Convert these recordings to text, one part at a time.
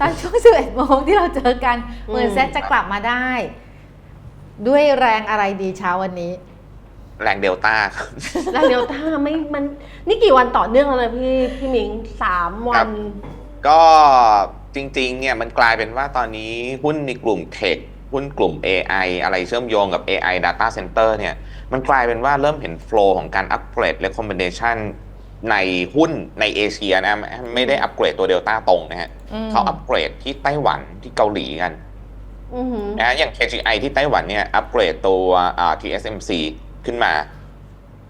ตอนช่วง 11โมงที่เราเจอกันอืมเหมือนเซ็ตจะกลับมาได้ ด้วยแรงอะไรดีเช้าวันนี้ แรงเดลต้าครับแล้วเดลต้าไม่มันนี่กี่วันต่อเนื่องแล้วนะพี่พี่มิงสามวัครันบก็จริงๆเนี่ยมันกลายเป็นว่าตอนนี้หุ้นในกลุ่มเทคหุ้นกลุ่ม AI อะไรเชื่อมโยงกับ AI Data Center เนี่ย มันกลายเป็นว่าเริ่มเห็นโฟล์ของการอัปเกรด recommendation ในหุ้นในเอเชียนะไม่ได้อัปเกรดตัวเดลต้าตรงนะฮะอืมเขาอัปเกรดที่ไต้หวันที่เกาหลีกันอือหือนะอย่าง KGI ที่ไต้หวันเนี่ยอัปเกรดตัวอ่า TSMC ขึ้นมา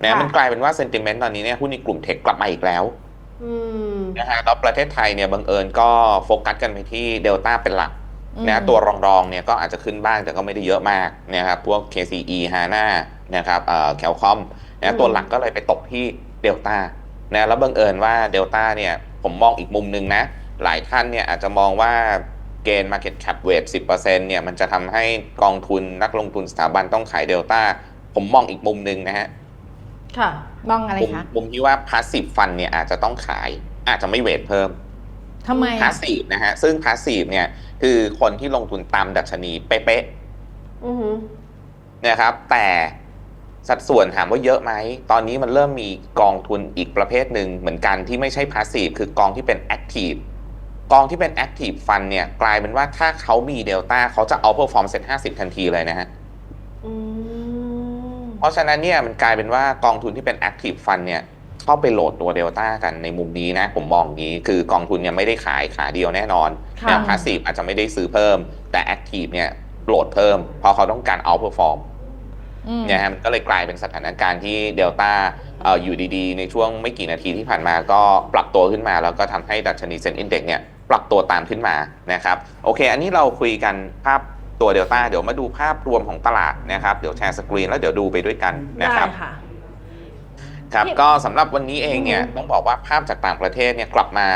นะค่ะมันกลายเป็นว่า sentiment ตอนนี้เนี่ยหุ้นในกลุ่มเทคกลับมาอีกแล้วอืมนะฮะแล้วประเทศไทยเนี่ยบังเอิญก็โฟกัสกันไปที่เดลต้าเป็นหลักอืมนะตัวรองๆเนี่ยก็อาจจะขึ้นบ้างแต่ก็ไม่ได้เยอะมากนะครับพวก KCE HANA นะครับเอ่อแคลคอมอืนะมตัวหลักก็เลยไปตกที่เดลต้า นะแล้วบังเอิญว่าเดลต้าเนี่ยผมมองอีกมุมหนึ่งนะ หลายท่านเนี่ยอาจจะมองว่าเกณฑ์ Market Cap Weight 10%เนี่ยมันจะทำให้กองทุนนักลงทุนสถาบันต้องขายเดลต้าผมมองอีกมุมหนึ่งนะฮะ ค่ะ มองอะไรมุมคะมุมที่ว่า Passive Fund เนี่ยอาจจะต้องขายอาจจะไม่เวทเพิ่มทำไมพาอะสซีฟนะฮะ ซึ่งพาสซีฟเนี่ยคือคนที่ลงทุนตามดัชนีเป๊ะอือหือๆนะครับ แต่ สัดส่วนถามว่าเยอะไหม ตอนนี้มันเริ่มมีกองทุนอีกประเภทหนึ่งเหมือนกันที่ไม่ใช่พาสซีฟคือกองที่เป็นแอคทีฟกองที่เป็นแอคทีฟฟันเนี่ยกลายเป็นว่าถ้าเขามีเดลต้าเขาจะเอาเพอร์ฟอร์มเซ็ตห้าสิบทันทีเลยนะฮะอืมเพราะฉะนั้นเนี่ยมันกลายเป็นว่ากองทุนที่เป็นแอคทีฟฟันเนี่ยเข้าไปโหลดตัวเดลต้ากันในมุมนี้นะ ผมมองอย่างนี้คือกองทุนเนี่ยไม่ได้ขายขาเดียวแน่นอนค่ะอย่างพาสซีฟอาจจะไม่ได้ซื้อเพิ่ม แต่แอคทีฟเนี่ยโหลดเพิ่มเพราะเขาต้องการเอาเพอร์ฟอร์มอืม เนี่ยฮะมันก็เลยกลายเป็นสถานการณ์ที่เดลต้าเอ่ออยู่ดีๆ ในช่วงไม่กี่นาทีที่ผ่านมาก็ปรับตัวขึ้นมา แล้วก็ทำให้ดัชนีเซ็นอินเด็กเนี่ยปรับตัวตามขึ้นมานะครับโอเค อันนี้เราคุยกันภาพตัวเดลต้าเดี๋ยวมาดูภาพรวมของตลาดนะครับเดี๋ยวแชร์สกรีนแล้วเดี๋ยวดูไปด้วยกันนะได้ครับค่ะครับพี่ก็สำหรับวันนี้เองเนี่ยอือฮึต้องบอกว่าภาพจากต่างประเทศเนี่ยกลับมา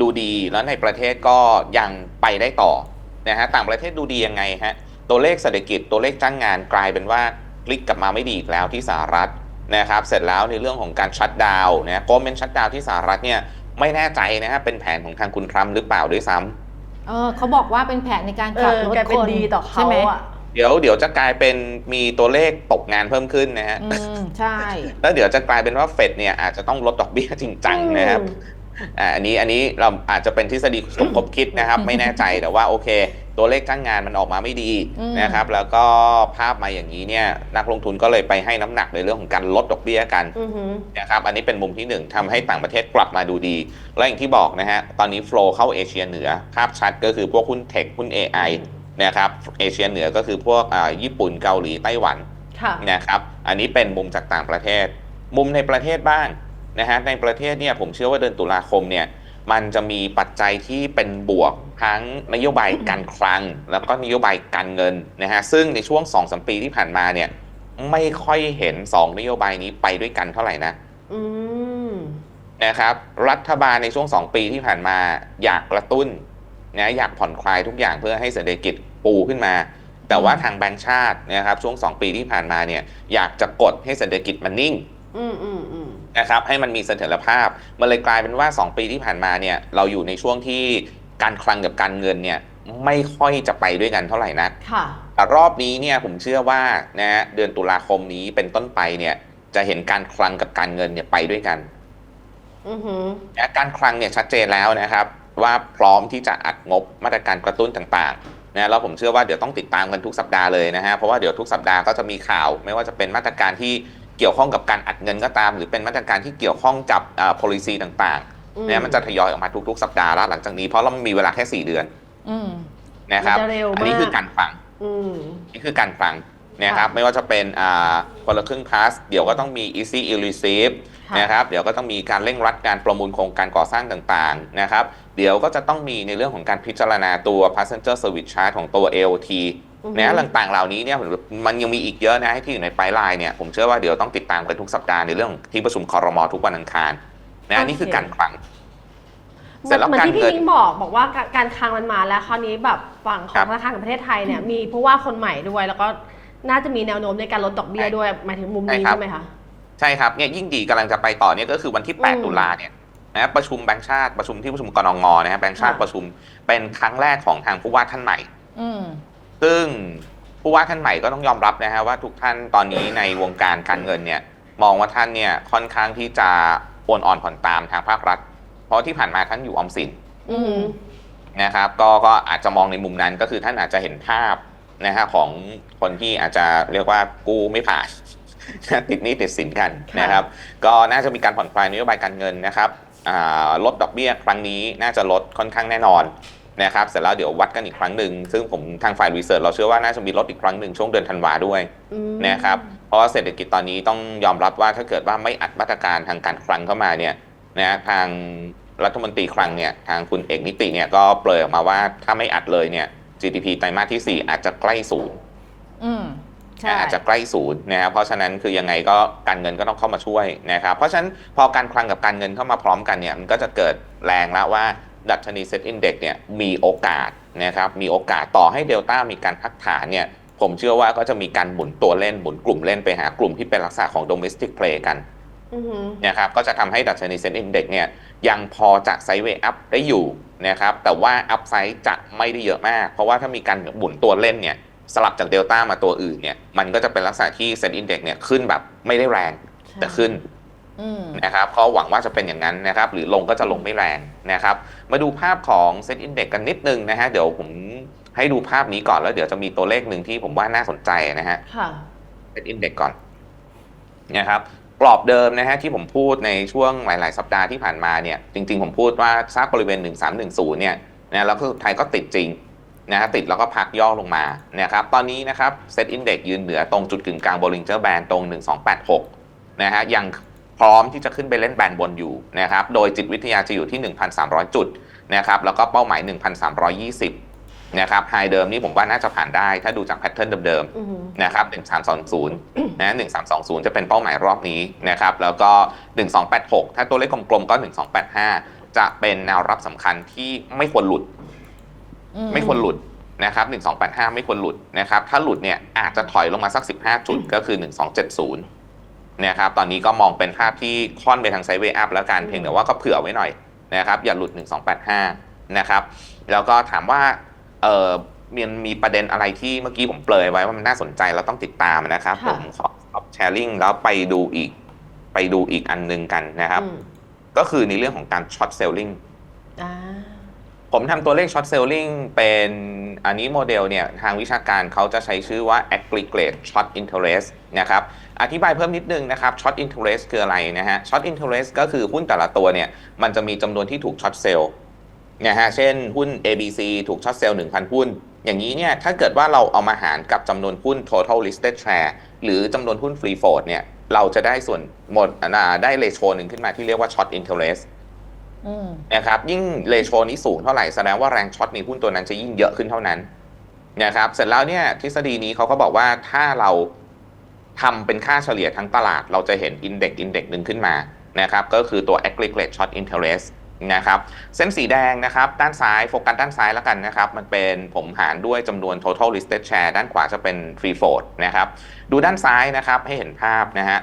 ดูดีแล้วในประเทศก็ยังไปได้ต่อนะฮะต่างประเทศดูดียังไงฮะ ตัวเลขเศรษฐกิจตัวเลขจ้างงานกลายเป็นว่าพลิกกลับมาไม่ดีอีกแล้วที่สหรัฐนะครับเสร็จแล้วในเรื่องของการชัดดาวน์นะโกลเมนชัดดาวน์ที่สหรัฐเนี่ยไม่แน่ใจนะฮะเป็นแผนของทางคุณทรัมป์หรือเปล่าด้วยซ้ำ เออเขาบอกว่าเป็นแผนในการเอขับอรถกลายคเป็นนดีต่อใช่เขาไหมอะเดี๋ยวเดี๋ยวจะกลายเป็นมีตัวเลขตกงานเพิ่มขึ้นนะฮะ อืมใช่ แล้วเดี๋ยวจะกลายเป็นว่าเฟดเนี่ยอาจจะต้องลดดอกเบี้ยจริงจังนะครับ อ่าอันนี้อันนี้เราอาจจะเป็นทฤษฎีสมคบคิดนะครับ ไม่แน่ใจแต่ว่าโอเค ตัวเลขจ้างงานมันออกมาไม่ดีอืม นะครับ แล้วก็ภาพมาอย่างนี้เนี่ยนักลงทุนก็เลยไปให้น้ำหนักในเรื่องของการลดดอกเบี้ยกัน อือหือ นะครับอันนี้เป็นมุมที่หนึ่งทำให้ต่างประเทศกลับมาดูดี และอย่างที่บอกนะฮะ ตอนนี้โฟล์เข้าเอเชียเหนือ ภาพชัดก็คือพวกหุ้นเทคหุ้น AI นะครับเอเชียเหนือก็คือพวกอ่าญี่ปุ่นเกาหลีไต้หวันค่ะ นะครับอันนี้เป็นมุมจากต่างประเทศ มุมในประเทศบ้างนะฮะในประเทศเนี่ยผมเชื่อว่าเดือนตุลาคมเนี่ย มันจะมีปัจจัยที่เป็นบวกทั้งนโยบายการคลัง แล้วก็นโยบายการเงินนะฮะซึ่งในช่วง2อสปีที่ผ่านมาเนี่ยไม่ค่อยเห็น 2 นโยบายนี้ไปด้วยกันเท่าไหร่นะอืมนะครับ รัฐบาลในช่วง 2 ปีที่ผ่านมา อยากกระตุ้นนะอยากผ่อนคลายทุกอย่างเพื่อให้เศรษฐกิจปูขึ้นมา แต่ว่าทางแบงก์ชาตินะครับช่วง 2 ปีที่ผ่านมาเนี่ยอยากจะกดให้เศรษฐกิจมันนิ่ง อืมอืมอืม นะครับให้มันมีเสถียรภาพมันเลยกลายเป็นว่า 2 ปีที่ผ่านมาเนี่ยเราอยู่ในช่วงที่การคลังกับการเงินเนี่ยไม่ค่อยจะไปด้วยกันเท่าไหร่นักค่ะแต่รอบนี้เนี่ยผมเชื่อว่านะฮะเดือนตุลาคมนี้เป็นต้นไปเนี่ยจะเห็นการคลังกับการเงินเนี่ยไปด้วยกันอือหือนะการคลังเนี่ยชัดเจนแล้วนะครับ ว่าพร้อมที่จะอัดงบมาตรการกระตุ้นต่างๆนะแล้วผมเชื่อว่าเดี๋ยวต้องติดตามกันทุกสัปดาห์เลยนะฮะเพราะว่าเดี๋ยวทุกสัปดาห์ก็จะมีข่าว ไม่ว่าจะเป็นมาตรการที่ เกี่ยวข้องกับการอัดเงินก็ตาม หรือเป็นมาตรการที่เกี่ยวข้องกับอ่า policy ต่างอืๆนะมันจะทยอยออกมาทุก ๆ สัปดาห์แล้วหลังจากนี้เพราะเรามีเวลาแค่ 4 เดือนอืม นะครับมันจะเร็วอันี้มากคือการคลังอืม นี่คือการคลังนะครับค่ะไม่ว่าจะเป็นอ่าคนละครึ่งพาสเดี๋ยวก็ต้องมี easy elusive ค่ะนะครับเดี๋ยวก็ต้องมีการเร่งรัดการประมูลโครงการก่อสร้างต่างๆนะครับเดี๋ยวก็จะต้องมีในเรื่องของการพิจารณาตัว passenger service charge ของตัว AOT อือหือนะต่างๆเหล่านี้เนี่ยมันยังมีอีกเยอะนะที่อยู่ในปลายลายเนี่ยผมเชื่อว่าเดี๋ยวต้องติดตามกันทุกสัปดาห์ในเรื่องของที่ประชุมคอรมอทุกวันอังคารนะนี่คือการคลังเสร็จแล้วเหมือนที่การเงิพี่นมิ้งบอกบอกว่าการการคลังมันมาแล้วคราวนี้แบบฝั่งขคอรังบธนาคารแห่งประเทศไทยเนี่ยมีผู้ว่าคนใหม่ด้วย แล้วก็น่าจะมีแนวโน้มในการลดดอกเบี้ยด้วยหมายถึงมุมนี้ใช่ครับใช่ไหมคะใช่ครับเนี่ยยิ่งดีกำลังจะไปต่อเนี่ยก็คือวันที่อืม8ตุลาเนี่ยนะประชุมแบงค์ชาติประชุมที่ประชุมกรงงนะฮะแบงค์ชาติค่ะประชุมเป็นครั้งแรกของทางผู้ว่าท่านใหม่อืม ซึ่งผู้ว่าท่านใหม่ก็ต้องยอมรับนะฮะว่าทุกท่านตอนนี้ในวงการการเงินเนี่ยมองว่าท่านเนี่ยค่อนข้างที่จะโอนอ่อนผ่อนตามทางภาครัฐ เพราะที่ผ่านมาท่านอยู่ออมสินอืมนะครับก็ก็อาจจะมองในมุมนั้นก็คือท่านอาจจะเห็นภาพนะฮะของคนที่อาจจะเรียกว่ากู้ไม่ผ่าน ติดหนี้ติดสินกันนะครับ ก็น่าจะมีการผ่อนคลายนโยบายการเงินนะครับลดดอกเบี้ยครั้งนี้น่าจะลดค่อนข้างแน่นอน นะครับเสร็จแล้วเดี๋ยววัดกันอีกครั้งหนึ่งซึ่งผมทางฝ่ายรีเสิร์ชเราเชื่อว่าน่าจะมีลดอีกครั้งหนึ่งช่วงเดือนธันวาด้วยอืมนะครับเพราะว่าเศรษฐกิจตอนนี้ต้องยอมรับว่าถ้าเกิดว่าไม่อัดมาตรการทางการคลังเข้ามาเนี่ยนะทางรัฐมนตรีคลังเนี่ยทางคุณเอกนิติเนี่ยก็เปลยออกมาว่าถ้าไม่อัดเลยเนี่ย GDP ไตรมาสที่ 4 อาจจะใกล้ศูนย์อืมใช่อาจจะใกล้ศูนย์นะครับเพราะฉะนั้นคือยังไงก็การเงินก็ต้องเข้ามาช่วยนะครับเพราะฉะนั้นพอการคลังกับการเงินเข้ามาพร้อมกันเนี่ยมันก็จะเกิดแรงแล้วว่า ดัชนีเซ็ตอินเด็กเนี่ยมีโอกาสนะครับมีโอกาสต่อให้เดลต้ามีการพักฐานเนี่ยผมเชื่อว่าก็จะมีการหมุนตัวเล่นหมุนกลุ่มเล่นไปหากลุ่มที่เป็นลักษณะของ domestic play กันอืมนะครับก็จะทำให้ดัชนีเซ็นอินเด็กเนี่ยยังพอจะไซด์เวย์อัพได้อยู่นะครับแต่ว่าอัพไซด์จะไม่ได้เยอะมาก เพราะว่าถ้ามีการหมุนตัวเล่นเนี่ยสลับจากเดลต้ามาตัวอื่นเนี่ยมันก็จะเป็นลักษณะที่เซ็นอินเด็กเนี่ยขึ้นแบบไม่ได้แรงแต่ขึ้นอืม นะครับก็หวังว่าจะเป็นอย่างนั้นนะครับ หรือลงก็จะลงไม่แรงนะครับ มาดูภาพของเซ็นอินเด็กกันนิดนึงนะฮะเดี๋ยวผมให้ดูภาพนี้ก่อนแล้วเดี๋ยวจะมีตัวเลขหนึ่งที่ผมว่าน่าสนใจนะฮะค่ะเป็นอินเด็กก่อนนะครับกรอบเดิมนะฮะที่ผมพูดในช่วงหลาย ๆ สัปดาห์ที่ผ่านมาเนี่ยจริง ๆ ผมพูดว่าซากบริเวณ 1310 เนี่ยนะแล้วก็สุดท้ายก็ติดจริงนะฮะติดแล้วก็พักย่อลงมานะครับตอนนี้นะครับเซตอินเด็กยืนเหนือตรงจุดกึ่งกลางบริงเจอร์แบนตรง 1286นะฮะยัง พร้อมที่จะขึ้นไปเล่นแบนบนอยู่นะครับ โดยจิตวิทยาจะอยู่ที่ 1,300 จุดนะครับแล้วก็เป้าหมาย 1,320นะครับไฮเดิมนี่ผมว่าน่าจะผ่านได้ถ้าดูจากแพทเทิร์นเดิมๆอืมนะครับ1320นะ1320 จะเป็นเป้าหมายรอบนี้นะครับแล้วก็ 1286 ถ้าตัวเลขกลมๆก็ 1285 จะเป็นแนวรับสำคัญที่ไม่ควรหลุดอืไม่ควรหลุดนะครับ1285 ไม่ควรหลุดนะครับถ้าหลุดเนี่ยอาจจะถอยลงมาสัก 15 จุดก็คือ 1270 นะครับตอนนี้ก็มองเป็นภาพที่ค่อนไปทางไซด์เวย์อัพแล้วกันเพียงแต่ว่าก็เผื่อไว้หน่อยนะครับอย่าหลุด 1285 นะครับ แล้วก็ถามว่าเออมันมีประเด็นอะไรที่เมื่อกี้ผมเปลยไว้ว่ามันน่าสนใจเราต้องติดตามนะครับค่ะผมขอขอแชร์ลิงแล้วไปดูอีกไปดูอีกอันหนึงกันนะครับอืมก็คือในเรื่องของการช็อตเซลลิงอ่า ผมทำตัวเลขช็อตเซลลิงเป็นอันนี้โมเดลเนี่ยทางวิชาการเขาจะใช้ชื่อว่า aggregate short interest นะครับอธิบายเพิ่มนิดนึงนะครับ short interest คืออะไรนะฮะ short interest ก็คือหุ้นแต่ละตัวเนี่ยมันจะมีจำนวนที่ถูกช็อตเซลล์นะฮะเช่นหุ้น ABC ถูกช็อตเซลล์1,000 หุ้น อย่างนี้เนี่ยถ้าเกิดว่าเราเอามาหารกับจำนวนหุ้น total listed share หรือจำนวนหุ้น free float เนี่ยเราจะได้ส่วนหมดได้เลโชหนึ่งขึ้นมาที่เรียกว่า short interest นะครับยิ่งเลโชนี้สูงเท่าไหร่แสดงว่าแรงช็อตในหุ้นตัวนั้นจะยิ่งเยอะขึ้นเท่านั้นนะครับเสร็จแล้วเนี่ยทฤษฎีนี้เขาก็บอกว่าถ้าเราทำเป็นค่าเฉลี่ยทั้งตลาด เราจะเห็นอินเด็กซ์อินเด็กซ์หนึ่งขึ้นมานะครับก็คือตัว aggregate short interest นะครับเส้นสีแดงนะครับด้านซ้ายโฟกัสด้านซ้ายแล้วกันนะครับ มันเป็นผมหารด้วยจำนวน total listed share ด้านขวาจะเป็น free float นะครับดูด้านซ้ายนะครับให้เห็นภาพนะฮะ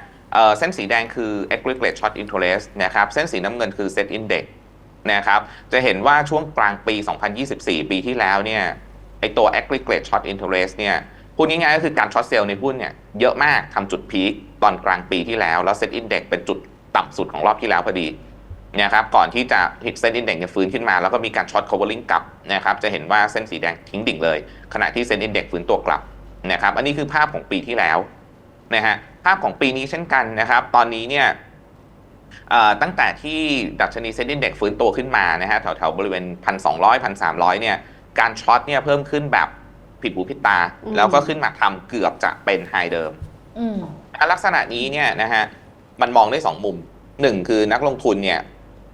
เส้นสีแดงคือ aggregate short interest นะครับเส้นสีน้ำเงินคือ set index นะครับจะเห็นว่าช่วงกลางปี 2024 ปีที่แล้วเนี่ยไอตัว aggregate short interest เนี่ยพูดง่ายๆก็คือการช็อตเซลล์ในหุ้นเนี่ยเยอะมากทำจุดพีคตอนกลางปีที่แล้ว แล้ว set index เป็นจุดต่ำสุดของรอบที่แล้วพอดีนะครับก่อนที่จะ set index เนี่ยฟื้นขึ้นมา แล้วก็มีการช็อต covering กลับนะครับจะเห็นว่าเส้นสีแดงทิ้งดิ่งเลย ขณะที่ set index ฟื้นตัวกลับนะครับอันนี้คือภาพของปีที่แล้ว นะฮะภาพของปีนี้เช่นกันนะครับ ตอนนี้เนี่ยเอ่อตั้งแต่ที่ดัชนีเซ็นดินเด็กฟื้นตัวขึ้นมานะฮะแถวๆบริเวณ 1,200 1,300 เนี่ยการช็อตเนี่ยเพิ่มขึ้นแบบผิดหูผิดตาอืมแล้วก็ขึ้นมาทำเกือบจะเป็นไฮเดิมอืมลักษณะนี้เนี่ยนะฮะมันมองได้2มุม1คือนักลงทุนเนี่ย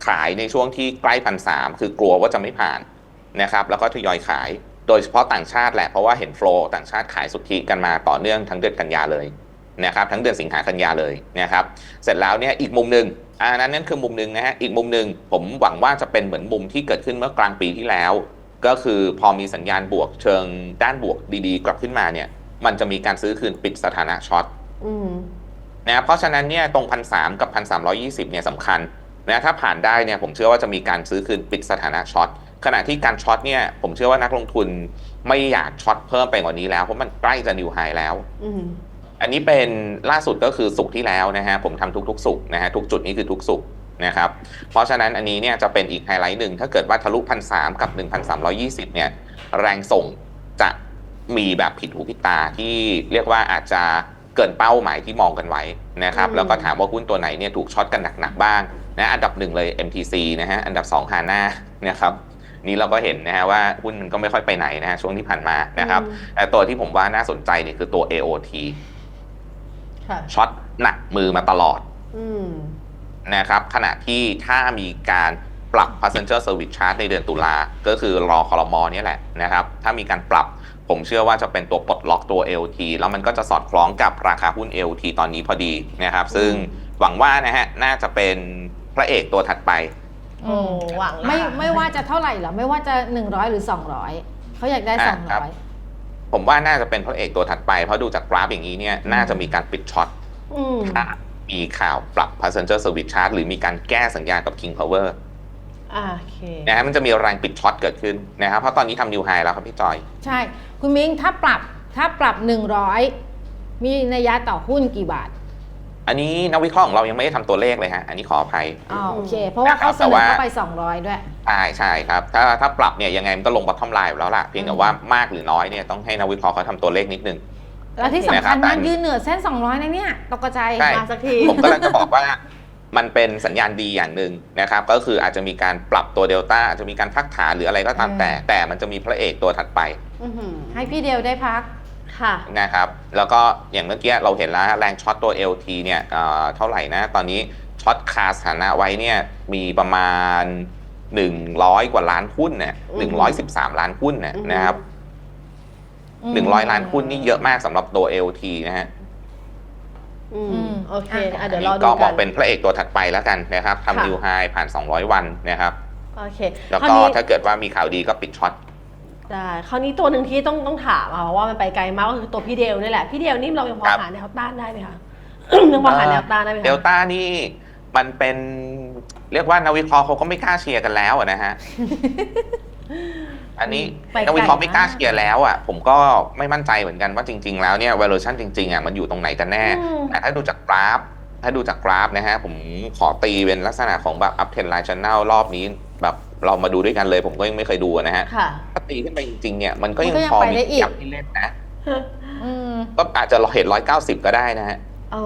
ขายในช่วงที่ใกล้พันสามคือกลัวว่าจะไม่ผ่านนะครับแล้วก็ทยอยขายโดยเฉพาะต่างชาติแหละ เพราะว่าเห็นโฟลต่างชาติขายสุทธิกันมาต่อเนื่องทั้งเดือนกันยาเลย นะครับทั้งเดือนสิงหากันยาเลยนะครับเสร็จแล้วเนี่ยอีกมุมหนึ่งอันนั้นนั่นคือมุมหนึ่งนะฮะอีกมุมหนึ่งผมหวังว่าจะเป็นเหมือนมุมที่เกิดขึ้นเมื่อกลางปีที่แล้ว ก็คือพอมีสัญญาณบวกเชิงด้านบวกดีๆ กลับขึ้นมาเนี่ยมันจะมีการซื้อคืนปิดสถานะช็อตอืมนะเพราะฉะนั้นเนี่ยตรงพันสกับพันสามเนี่ยสำคัญนะถ้าผ่านได้เนี่ยผมเชื่อว่าจะมีการซื้อคืนปิดสถานะช็อตขณะที่การช็อตเนี่ยผมเชื่อว่านักลงทุนไม่อยากช็อตเพิ่มไปกว่านี้แล้วเพราะมันใกล้จะนิวไฮแล้ว อืมอันนี้เป็นล่าสุดก็คือสุกร์ที่แล้วนะฮะผมทำทุกๆสุกร์นะฮะทุกจุดนี้คือทุกสุกร์นะครับเพราะฉะนั้นอันนี้เนี่ยจะเป็นอีกไฮไลท์หนึ่งถ้าเกิดว่าทะลุพันสามกับ 1,320เนี่ยแรงส่งจะมีแบบผิดหูผิดตาที่เรียกว่าอาจจะเกินเป้าหมายที่มองกันไว้นะครับอืมแล้วก็ถามว่าหุ้นตัวไหนเนี่ยถูกช็อตกันหนักๆบ้างนะอันดับหนึ่งเลย MTC นะฮะอันดับ2 h a n a นะครับนี่เราก็เห็นนะฮะว่าหุ้นมันก็ไม่ค่อยไปไหนนะฮะช่วงที่ผ่านมานะครับอืมแต่ตัวที่ผมว่าน่าสนใจเนี่ยคือตัว AOT ค่ะ ช็อตหนักมือมาตลอดอืมนะครับขณะที่ถ้ามีการปรับ passenger service charge ในเดือนตุลา ก็คือรอคอรมอเนี่ยแหละนะครับ ถ้ามีการปรับผมเชื่อว่าจะเป็นตัวปลดล็อกตัว LT แล้วมันก็จะสอดคล้องกับราคาหุ้น LT ตอนนี้พอดีนะครับ ซึ่งหวังว่านะฮะน่าจะเป็นพระเอกตัวถัดไปโอ้หวังนะไม่ไม่ว่าจะเท่าไหร่หรอ ไม่ว่าจะ 100 หรือ 200 เขาอยากได้อ่าครับ200 ผมว่าน่าจะเป็นพระเอกตัวถัดไปเพราะดูจากกราฟอย่างนี้เนี่ยน่าจะมีการปิดช็อตอืมถ้ามีข่าวปรับ passenger service charge หรือมีการแก้สัญญากับ King Power อ่าโอเค นะฮะมันจะมีแรงปิดช็อตเกิดขึ้นนะครับเพราะตอนนี้ทำนิวไฮแล้วครับพี่จอย ใช่ คุณมิ้งถ้าปรับถ้าปรับ 100 มีนัยยะต่อหุ้นกี่บาท อันนี้นักวิเคราะห์ของเรายังไม่ได้ทำตัวเลขเลยฮะ อันนี้ขออภัย อ๋อโอเค เพราะว่าเขาเสนอเข้าไป 200 ด้วย ใช่ใช่ครับ ถ้าถ้าปรับเนี่ยยังไงมันก็ลงบอททอมไลน์แล้วล่ะ เพียงแต่ว่ามากหรือน้อยเนี่ยต้องให้นักวิเคราะห์เขาทำตัวเลขนิดนึง แล้วที่สำคัญนะครับมากยืนเหนือเส้น 200นะเนี่ยตกใจใช่ มาสักทีผมก็เลยจะบอกว่ามันเป็นสัญญาณดีอย่างหนึ่งนะครับ ก็คืออาจจะมีการปรับตัวเดลต้าอาจจะมีการพักฐานหรืออะไรก็ตามแต่ แต่มันจะมีพระเอกตัวถัดไป อื้อหือให้พี่เดียวได้พัก ค่ะ นะครับ แล้วก็อย่างเมื่อกี้เราเห็นแล้วแรงช็อตตัว LT เนี่ยเอ่อเท่าไหร่นะ ตอนนี้ช็อตคาสถานะไว้เนี่ยมีประมาณ 100 กว่าล้านหุ้นเนี่ยอืม113ล้านหุ้นเนี่ยอืม นะครับ100ล้านหุ้นนี่เยอะมากสำหรับตัว LT นะฮะอือืมมโอเคอะอะอัเดี๋นยวรนี้อดูก็บกัอนกเป็นพระเอกตัวถัดไปแล้วกันนะครับค่ะ ทำนิวไฮผ่าน 200 วันนะครับ โอเคแล้วคราวก็นี้ ถ้าเกิดว่ามีข่าวดีก็ปิดช็อต ได้คราวนี้ตัวหนึ่งที่ต้องต้องถามอะว่ามันไปไกลมากก็คือตัวพี่เดลนี่แหละ พี่เดลนี่เรายังพอครับหาแนวต้านได้ไหมคะ ยังพอหาแนวต้านได้ไหมคะ เดลต้านี่มันเป็นเรียกว่านักวิเคราะห์เขาก็ไม่กล้าเชียร์กันแล้วอะนะฮะ อันนี้ไปไกลนักวิเคราะห์ไม่กล้ามากเชียร์แล้วอะผมก็ไม่มั่นใจเหมือนกันว่าจริง ๆ แล้วเนี่ย valuation จริงๆอะมันอยู่ตรงไหนกันแน่อืม แต่ถ้าดูจากกราฟ ถ้าดูจากกราฟนะฮะ ผมขอตีเป็นลักษณะของแบบ up trend line channel รอบนี้แบบ เรามาดูด้วยกันเลย ผมก็ยังไม่เคยดูนะฮะค่ะ ถ้าตีขึ้นไปจริงๆเนี่ยมันก็ยังมันก็ยังพอไปมีได้อีกยับที่เล่นนะ อืมก็อาจจะเราเห็นร้อยเก้าสิบก็ได้นะฮะ โอ้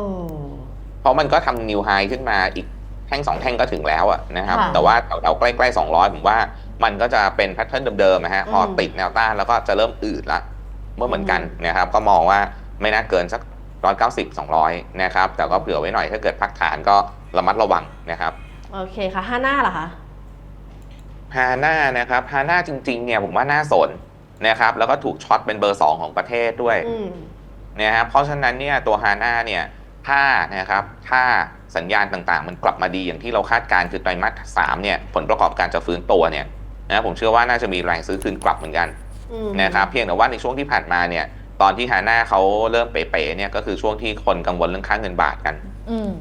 เพราะมันก็ทำนิวไฮขึ้นมาอีกแท่งสองแท่งก็ถึงแล้วอะนะครับ ค่ะ แต่ว่าแถวๆใกล้ๆ200ผมว่ามันก็จะเป็นแพทเทิร์นเดิมๆนะฮะพออมติดแนวต้านแล้วก็จะเริ่มอืดละเมื่อเหมือนกันนะครับ ก็มองว่าไม่น่าเกินสัก190 200นะครับ แต่ก็เผื่อไว้หน่อยถ้าเกิดพักฐานก็ระมัดระวังนะครับ โอเคค่ะห้าหน้าเหรอคะ ฮาน่านะครับฮาน่าจริงๆเนี่ยผมว่าน่าสนนะครับแล้วก็ถูกช็อตเป็นเบอร์2ของประเทศด้วยอืมนะครับเพราะฉะนั้นเนี่ยตัวฮาน่าเนี่ยถ้านะครับถ้าสัญญาณต่างๆ มันกลับมาดีอย่างที่เราคาดการณ์คือไตรมาสสามเนี่ยผลประกอบการจะฟื้นตัวเนี่ยนะผมเชื่อว่าน่าจะมีแรงซื้อคืนกลับเหมือนกันอืมนะครับเพียงแต่ว่าในช่วงที่ผ่านมาเนี่ยตอนที่ฮาน่าเขาเริ่มเป๋ๆเนี่ยก็คือช่วงที่คนกังวลเรื่องค่าเงินบาทกันอืม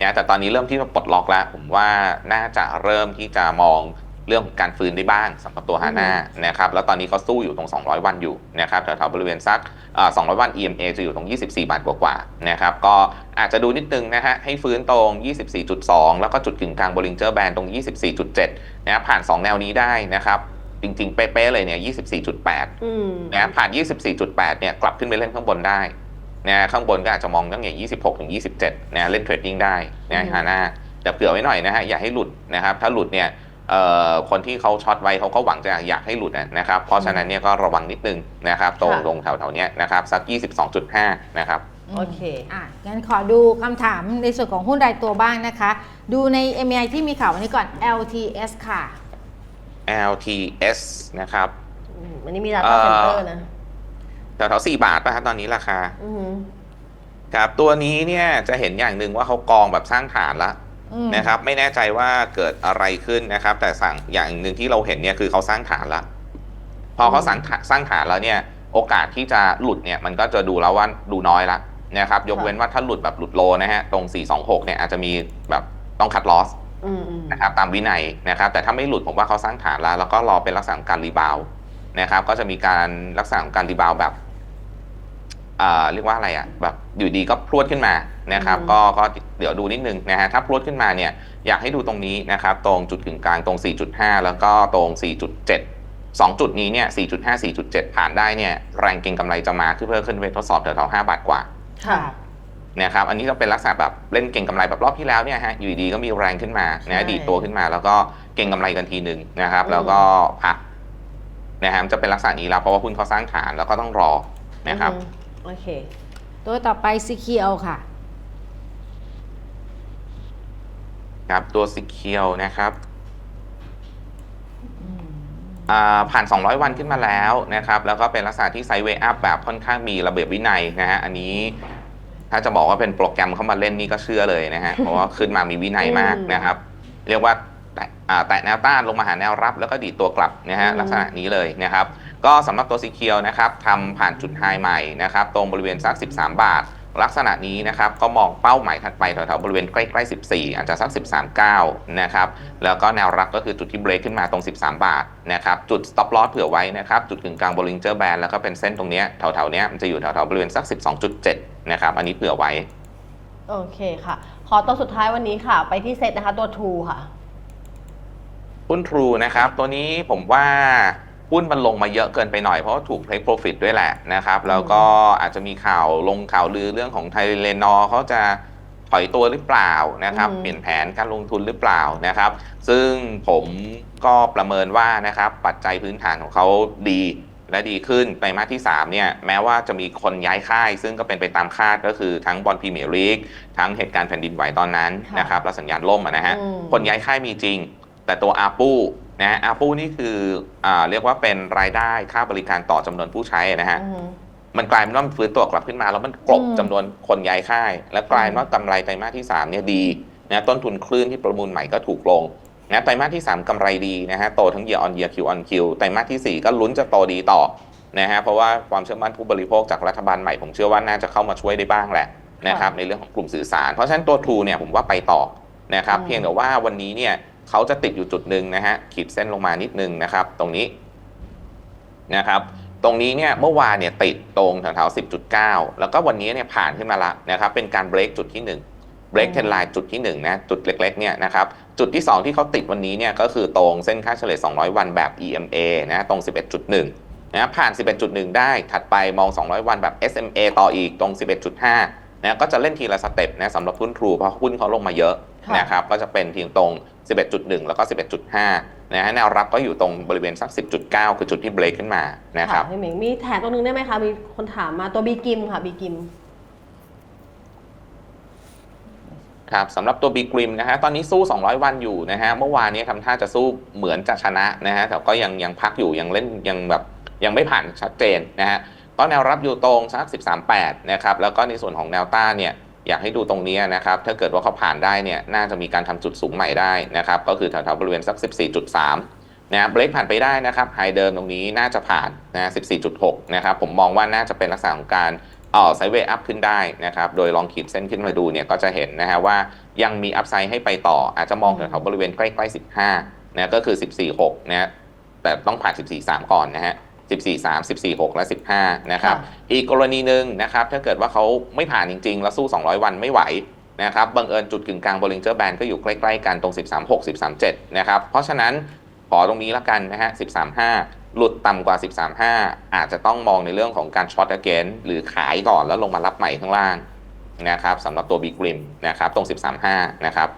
นะแต่ตอนนี้เริ่มที่จะปลดล็อกแล้ว ผมว่าน่าจะเริ่มที่จะมอง เรื่องของการฟื้นได้บ้างสำหรับตัวฮาน่านะครับแล้วตอนนี้เขาสู้อยู่ตรง 200 วันอยู่นะครับแถวๆบริเวณสักอ่า200 วัน EMA จะอยู่ตรง 24 บาทกว่าๆนะครับก็อาจจะดูนิดนึงนะฮะให้ฟื้นตรง 24.2 แล้วก็จุดกึ่งกลาง Bollinger Band ตรง 24.7นะผ่าน 2 แนวนี้ได้นะครับจริงๆ เป๊ะๆเลยเนี่ย 24.8อืมนะผ่าน 24.8 เนี่ยกลับขึ้นไปเล่นข้างบนได้นะข้างบนก็อาจจะมองตั้งแต่26 ถึง 27นะเล่นเทรดดิ้งได้นะฮาน่าแต่เผื่อไว้หน่อยนะฮะอย่าให้หลุดนะครับถ้าหลุดเนี่ยเอ่อ คนที่เขาช็อตไว้เขาก็หวังจะอยากให้หลุดนะครับ เพราะฉะนั้นเนี่ยก็ระวังนิดนึงนะครับ ตรงตรงแถวๆเนี้ยนะครับสัก 22.5 นะครับ โอเค อะ งั้นขอดูคำถามในส่วนของหุ้นรายตัวบ้างนะคะ ดูใน MI ที่มีข่าววันนี้ก่อน LTS ค่ะ LTS นะครับอืมอันนี้มี data center นะแถวๆ4บาทป่ะครับตอนนี้ราคา อือหือ ครับ ตัวนี้เนี่ยจะเห็นอย่างหนึ่งว่าเขากองแบบสร้างฐานละอืม นะครับไม่แน่ใจว่าเกิดอะไรขึ้นนะครับ แต่สั่งอย่างหนึ่งที่เราเห็นเนี่ยคือเขาสร้างฐานละพอเขาสร้างฐานสร้างฐานแล้วเนี่ยโอกาสที่จะหลุดเนี่ยมันก็จะดูแล้วว่าดูน้อยละนะครับยกเว้นว่าถ้าหลุดแบบหลุดโลนะฮะตรง 426 เนี่ยอาจจะมีแบบต้องคัดลอสอืมอืมนะครับตามวินัยนะครับแต่ถ้าไม่หลุดผมว่าเขาสร้างฐานแล้วแล้วก็รอเป็นลักษณะของการรีบาวด์นะครับก็จะมีการลักษณะของการรีบาวด์แบบอ่า เรียกว่าอะไรอะแบบอยู่ดีก็พรวดขึ้นมานะครับอืมก็ก็เดี๋ยวดูนิดนึงนะฮะถ้าพรวดขึ้นมาเนี่ยอยากให้ดูตรงนี้นะครับตรงจุดกึ่งกลางตรง 4.5 แล้วก็ตรง 4.7สองจุดนี้เนี่ย 4.5 4.7 ผ่านได้เนี่ยแรงเก็งกำไรจะมาขึ้นเพิ่มขึ้นไปทดสอบแถวๆ5บาทกว่าค่ะนะครับอันนี้ก็เป็นลักษณะแบบเล่นเก่งกำไรแบบรอบที่แล้วเนี่ยฮะอยู่ดีๆก็มีแรงขึ้นมาใช่นะดีดตัวขึ้นมา แล้วก็เก่งกำไรกันทีหนึ่งนะครับ แล้วก็พักนะฮะมันจะเป็นลักษณะนี้แล้วเพราะว่าหุ้นเขาสร้างฐานแล้วก็ต้องรอนะครับอืม โอเค ตัวต่อไปซีเคียวค่ะ ครับตัวสิเคียวนะครับอ่าผ่าน 200 วันขึ้นมาแล้วนะครับ แล้วก็เป็นลักษณะที่ไซด์เวย์อัพแบบค่อนข้างมีระเบียบวินัยนะฮะอันนี้ถ้าจะบอกว่าเป็นโปรแกรมเข้ามาเล่นนี่ก็เชื่อเลยนะฮะ เพราะว่าขึ้นมามีวินัยมากนะครับ เรียกว่าแตะอ่าแตะแนวต้านลงมาหาแนวรับ แล้วก็ดีดตัวกลับนะฮะอืมลักษณะนี้เลยนะครับ ก็สำหรับตัวสีเคียวนะครับทำผ่านจุดไฮใหม่นะครับตรงบริเวณสัก 13 บาท ลักษณะนี้นะครับก็มองเป้าหมายถัดไปแถวๆบริเวณใกล้ๆ 14 อาจจะสัก 13.9 นะครับแล้วก็แนวรับก็คือจุดที่เบรกขึ้นมาตรง 13 บาทนะครับจุด stop loss เผื่อไว้นะครับจุดกึ่งกลาง Bollinger Band แล้วก็เป็นเส้นตรงเนี้ยแถวๆเนี้ยมันจะอยู่แถวๆบริเวณสัก 12.7 นะครับอันนี้เผื่อไว้โอเคค่ะ ขอตัวสุดท้ายวันนี้ค่ะ ไปที่เซตนะคะตัว True ค่ะหุ้น True นะครับตัวนี้ผมว่า หุ้นมันลงมาเยอะเกินไปหน่อยเพราะว่าถูก take profit ด้วยแหละนะครับแล้วก็อาจจะมีข่าวลงข่าวลือเรื่องของไทยเลนอเขาจะถอยตัวหรือเปล่านะครับอืมเปลี่ยนแผนการลงทุนหรือเปล่านะครับ ซึ่งผมก็ประเมินว่านะครับปัจจัยพื้นฐานของเขาดีและดีขึ้นไตรมาสที่3เนี่ยแม้ว่าจะมีคนย้ายค่าย ซึ่งก็เป็นไปตามคาดก็คือทั้งบอลพรีเมียร์ลีกทั้งเหตุการณ์แผ่นดินไหวตอนนั้นค่ะนะครับแล้วสัญญาณล่มอะนะฮะอืมคนย้ายค่ายมีจริง แต่ตัวอาปู นะอาปูนี่คืออาเรียกว่าเป็นรายได้ค่าบริการต่อจำนวนผู้ใช้นะฮะ อืม มันกลายเป็นว่ามันฟื้นตัวกลับขึ้นมา แล้วมันกลบอืมจำนวนคนย้ายค่าย และกลายเป็นว่ากำไรไตรมาสที่3เนี่ยดีนะต้นทุนคลื่นที่ประมูลใหม่ก็ถูกลงนะไตรมาสที่ 3กำไรดีนะฮะโตทั้ง year on year Q on Q ไตรมาสทีสี่ 4 ก็ลุ้นจะโตดีต่อนะฮะเพราะว่าความเชื่อมั่นผู้บริโภคจากรัฐบาลใหม่ผมเชื่อว่าน่าจะเข้ามาช่วยได้บ้างแหละนะครับในเรื่องของกลุ่มสื่อสาร เพราะฉะนั้นตัว True เนี่ยผมว่าไปต่อนะครับอืม เพียงแต่ว่าวันนี้เนี่ย เขาจะติดอยู่จุดหนึ่งนะฮะขีดเส้นลงมานิดนึงนะครับ ตรงนี้นะครับตรงนี้เนี่ยเมื่อวานเนี่ยติดตรงแถวๆ10.9แล้วก็วันนี้เนี่ยผ่านขึ้นมาละนะครับเป็นการเบรกจุดที่1เบรกเทนไลน์จุดที่1นะจุดเล็กๆเนี่ยนะครับจุดที่ 2 ที่เขาติดวันนี้เนี่ยก็คือตรงเส้นค่าเฉลี่ย 200 วันแบบ EMA นะตรง 11.1นะผ่าน 11.1 ได้ถัดไปมอง 200 วันแบบ SMA ต่ออีกตรง 11.5นะก็จะเล่นทีละสเต็ปนะสำหรับหุ้นทรูเพราะหุ้นเขาลงมาเยอะค่ะนะครับก็จะเป็นทีตรง 11.1 แล้วก็ 11.5 นะฮะแนวรับก็อยู่ตรงบริเวณสัก 10.9 คือจุดที่เบรกขึ้นมานะครับพี่หมิงมีแถมตรงนึงได้ไหมคะ มีคนถามมาตัวบีกิมค่ะบีกิมครับสำหรับตัวบีกริมนะฮะตอนนี้สู้ 200 วันอยู่นะฮะเมื่อวานนี้ทำท่าจะสู้เหมือนจะชนะนะฮะแต่ก็ยังยังพักอยู่ยังเล่นยังแบบยังไม่ผ่านชัดเจนนะฮะก็แนวรับอยู่ตรงสัก13.8 นะครับ แล้วก็ในส่วนของแนวต้านเนี่ย อยากให้ดูตรงนี้นะครับถ้าเกิดว่าเขาผ่านได้เนี่ยน่าจะมีการทำจุดสูงใหม่ได้นะครับก็คือแถวๆบริเวณสัก 14.3นะเบรกผ่านไปได้นะครับไฮเดิมตรงนี้น่าจะผ่านนะ14.6นะครับผมมองว่าน่าจะเป็นลักษณะของการอ่อไซด์เวย์อัพขึ้นได้นะครับโดยลองขีดเส้นขึ้นมาดูเนี่ยก็จะเห็นนะฮะว่ายังมีอัพไซด์ให้ไปต่อ อาจจะมองแถวๆบริเวณใกล้ๆ 15นะก็คือ 14.6นะแต่ต้องผ่าน 14.3 ก่อนนะฮะ 14.3 14.6 และ 15 นะครับค่ะอีกกรณีหนึ่งนะครับ ถ้าเกิดว่าเขาไม่ผ่านจริง ๆ แล้วสู้ 200 วันไม่ไหวนะครับ บังเอิญจุดกึ่งกลาง Bollinger Band ก็อยู่ใกล้ ๆ กันตรง 13.6 13.7 นะครับ เพราะฉะนั้นขอตรงนี้ละกันนะฮะ 13.5 หลุดต่ำกว่า 13.5 อาจจะต้องมองในเรื่องของการช็อต again หรือขายก่อนแล้วลงมารับใหม่ข้างล่างนะครับสำหรับตัว Big Rim นะครับตรง 13.5 นะครับ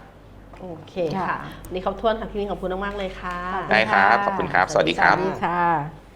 โอเคค่ะค่ะวันนี่ครบถ้วนค่ะ พี่หมิงขอบคุณมากๆเลยค่ะ ได้ครับ ขอบคุณครับ สวัสดีครับสวัสดีค่ะ